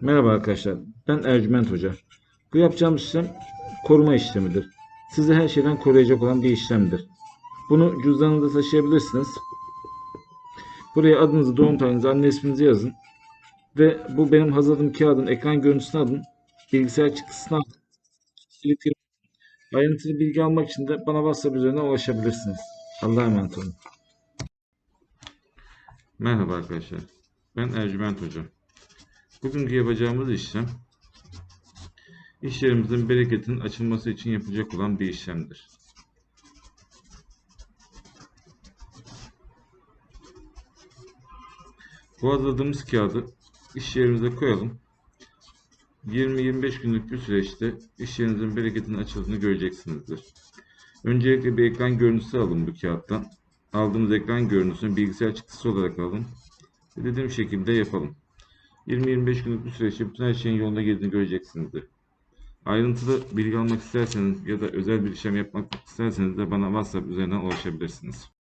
Merhaba arkadaşlar. Ben Ercüment Hoca. Bu yapacağımız işlem koruma işlemidir. Sizi her şeyden koruyacak olan bir işlemdir. Bunu cüzdanınızda taşıyabilirsiniz. Buraya adınızı, doğum tarihinizi, anne isminizi yazın. Ve bu benim hazırladığım kağıdın ekran görüntüsünü alın. Bilgisayar. Birlikte- Ayrıntılı bilgi almak için de bana WhatsApp üzerinden ulaşabilirsiniz. Allah'a emanet olun. Merhaba arkadaşlar. Ben Ercüment Hoca. Bugünkü yapacağımız işlem iş yerimizin bereketinin açılması için yapılacak olan bir işlemdir. Bu hazırladığımız kağıdı iş yerimize koyalım. 20-25 günlük bir süreçte iş yerinizin bereketinin açıldığını göreceksinizdir. Öncelikle bir ekran görüntüsü alın bu kağıttan. Aldığımız ekran görüntüsünü bilgisayar çıktısı olarak alın. Dediğim şekilde yapalım. 20-25 günlük bir süreçte bütün her şeyin yoluna girdiğini göreceksinizdir. Ayrıntılı bilgi almak isterseniz ya da özel bir işlem yapmak isterseniz de bana WhatsApp üzerinden ulaşabilirsiniz.